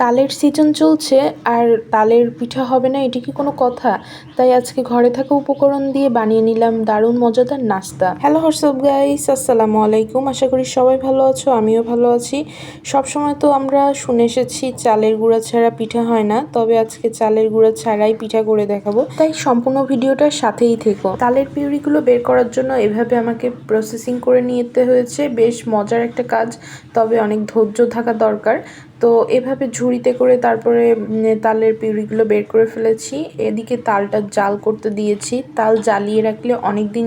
তালের সিজন চলছে আর তালের পিঠা হবে না, এটি কি কোনো কথা? তাই আজকে ঘরে থাকা উপকরণ দিয়ে বানিয়ে নিলাম দারুণ মজাদার নাস্তা। হ্যালো হোয়াটসঅ্যাপ গাইস আসসালামু আলাইকুম। আশা করি সবাই ভালো আছো, আমিও ভালো আছি। সব সময় তো আমরা শুনে এসেছি, চালের গুঁড়া ছাড়া পিঠা হয় না, তবে আজকে চালের গুঁড়া ছাড়াই পিঠা করে দেখাবো। তাই সম্পূর্ণ ভিডিওটার সাথেই থেকো। তালের পিউরিগুলো বের করার জন্য এভাবে আমাকে প্রসেসিং করে নিতে হয়েছে। বেশ মজার একটা কাজ, তবে অনেক ধৈর্য থাকা দরকার। তো এভাবে ঝুড়িতে করে তারপরে তালের পিউরিগুলো বের করে ফেলেছি। এদিকে তালটা জাল করতে দিয়েছি। তাল জ্বালিয়ে রাখলে অনেক দিন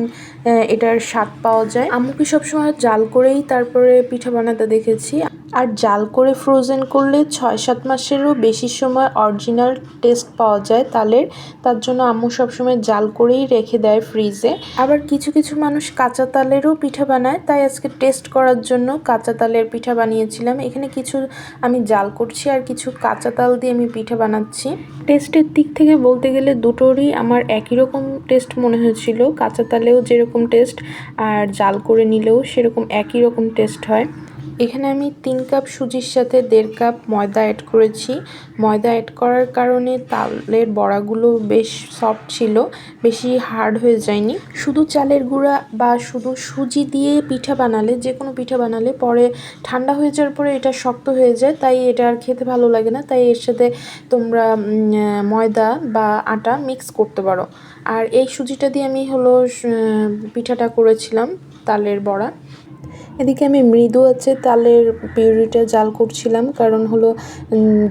এটার স্বাদ পাওয়া যায়। আম্মুকে সবসময় জাল করেই তারপরে পিঠা বানাতে দেখেছি। আর জাল করে ফ্রোজেন করলে ছয় সাত মাসেরও বেশি সময় অরিজিনাল টেস্ট পাওয়া যায় তালের। তার জন্য আম্মু সবসময় জাল করেই রেখে দেয় ফ্রিজে আবার কিছু কিছু মানুষ কাঁচা তালেরও পিঠা বানায়, তাই আজকে টেস্ট করার জন্য কাঁচা তালের পিঠা বানিয়েছিলাম। এখানে কিছু আমি জাল করছি আর কিছু কাঁচা তাল দিয়ে আমি পিঠা বানাচ্ছি। টেস্টের দিক থেকে বলতে গেলে দুটোরই আমার একই রকম টেস্ট মনে হয়েছিল। কাঁচা তালেও যেরকম টেস্ট আর জাল করে নিলেও সেরকম একই রকম টেস্ট হয়। এখানে আমি তিন কাপ সুজির সাথে দেড় কাপ ময়দা অ্যাড করেছি। ময়দা অ্যাড করার কারণে তালের বড়াগুলো বেশ সফট ছিল, বেশি হার্ড হয়ে যায়নি। শুধু চালের গুঁড়া বা শুধু সুজি দিয়ে পিঠা বানালে যে কোনো পিঠা বানালে পরে ঠান্ডা হয়ে যাওয়ার পরে এটা শক্ত হয়ে যায়, তাই এটা আর খেতে ভালো লাগে না। তাই এর সাথে তোমরা ময়দা বা আটা মিক্স করতে পারো। আর এই সুজিটা দিয়ে আমি হলো পিঠাটা করেছিলাম, তালের বড়া। এদিকে আমি মৃদু আছে, তালের পিউরিটা জাল করছিলাম, কারণ হলো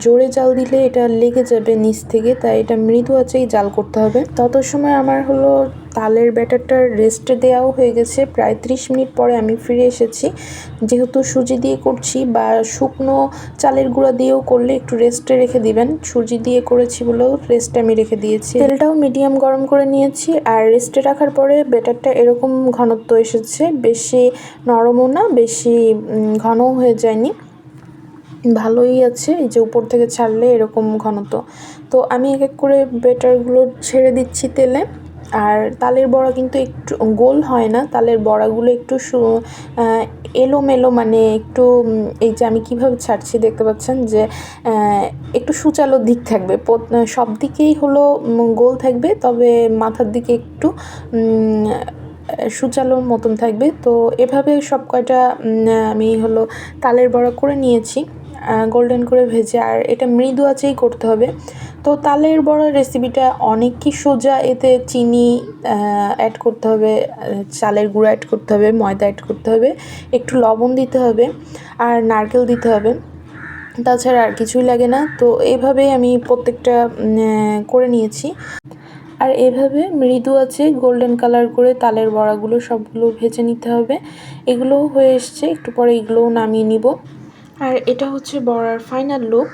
জোরে জাল দিলে এটা লেগে যাবে নিচ থেকে, তাই এটা মৃদু আছেই জাল করতে হবে। তত সময় আমার হলো তালের ব্যাটারটা রেস্টে দেওয়াও হয়ে গেছে। প্রায় ত্রিশ মিনিট পরে আমি ফিরে এসেছি। যেহেতু সুজি দিয়ে করছি বা শুকনো চালের গুঁড়া দিয়েও করলে একটু রেস্টে রেখে দিবেন। সুজি দিয়ে করেছি বলেও রেস্টে আমি রেখে দিয়েছি। তেলটাও মিডিয়াম গরম করে নিয়েছি আর রেস্টে রাখার পরে ব্যাটারটা এরকম ঘনত্ব এসেছে। বেশি নরমও না, বেশি ঘনও হয়ে যায়নি। ভালোই আছে, এই যে উপর থেকে ছাড়লে এরকম ঘনত্ব। তো আমি এক এক করে বেটারগুলো ছেড়ে দিচ্ছি তেলে। আর তালের বড়া কিন্তু একটু গোল হয় না, তালের বড়াগুলো একটু এলোমেলো মানে একটু এই যে আমি কীভাবে ছাড়ছি দেখতে পাচ্ছেন যে একটু সুচালো দিক থাকবে। সব দিকেই হলো গোল থাকবে, তবে মাথার দিকে একটু সুচালোর মতন থাকবে। তো এভাবে সব কয়টা আমি হলো তালের বড়া করে নিয়েছি। গোল্ডেন করে ভেজে, আর এটা মৃদু আছেই করতে হবে। তো তালের বড়া রেসিপিটা অনেকই সোজা, এতে চিনি অ্যাড করতে হবে চালের গুঁড়ো অ্যাড করতে হবে, ময়দা অ্যাড করতে হবে, একটু লবণ দিতে হবে, আর নারকেল দিতে হবে। তাছাড়া আর কিছুই লাগে না। তো এইভাবেই আমি প্রত্যেকটা করে নিয়েছি। আর এভাবে মৃদু আছে গোল্ডেন কালার করে তালের বড়াগুলো সবগুলো ভেজে নিতে হবে। এগুলোও হয়ে এসছে, একটু পরে এগুলোও নামিয়ে নিব। আর এটা হচ্ছে বড়ার ফাইনাল লুক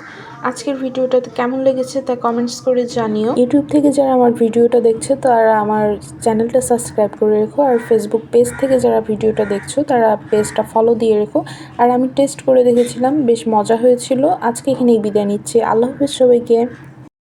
আজকের ভিডিওটা কেমন লেগেছে তা কমেন্টস করে জানিও। ইউটিউব থেকে যারা আমার ভিডিওটা দেখছে, তারা আমার চ্যানেলটা সাবস্ক্রাইব করে রেখো। আর ফেসবুক পেজ থেকে যারা ভিডিওটা দেখছ, তারা পেজটা ফলো দিয়ে রেখো। আর আমি টেস্ট করে দেখেছিলাম, বেশ মজা হয়েছিল। আজকে এখানেই বিদায় নিচ্ছি। আল্লাহ হাফিজ সবাইকে।